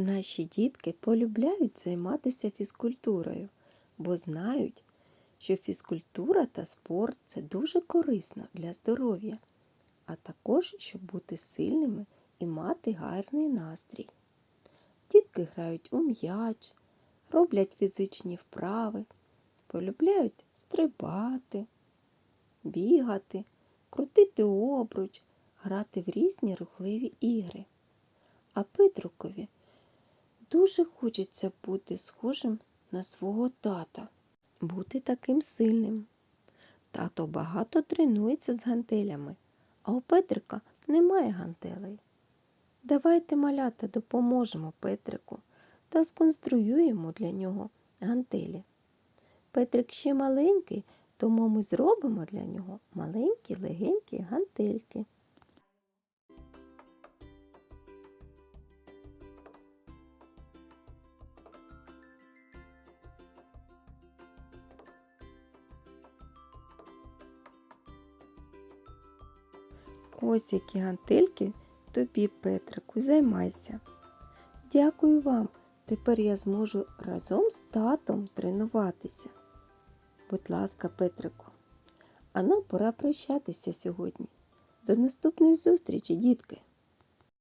Наші дітки полюбляють займатися фізкультурою, бо знають, що фізкультура та спорт це дуже корисно для здоров'я, а також щоб бути сильними і мати гарний настрій. Дітки грають у м'яч, роблять фізичні вправи, полюбляють стрибати, бігати, крутити обруч, грати в різні рухливі ігри. А Петрукові дуже хочеться бути схожим на свого тата, бути таким сильним. Тато багато тренується з гантелями, а у Петрика немає гантелей. Давайте, малята, допоможемо Петрику та сконструюємо для нього гантелі. Петрик ще маленький, тому ми зробимо для нього маленькі легенькі гантельки. Ось які гантельки тобі, Петрику, займайся. Дякую вам. Тепер я зможу разом з татом тренуватися. Будь ласка, Петрику. А нам пора прощатися сьогодні. До наступної зустрічі, дітки!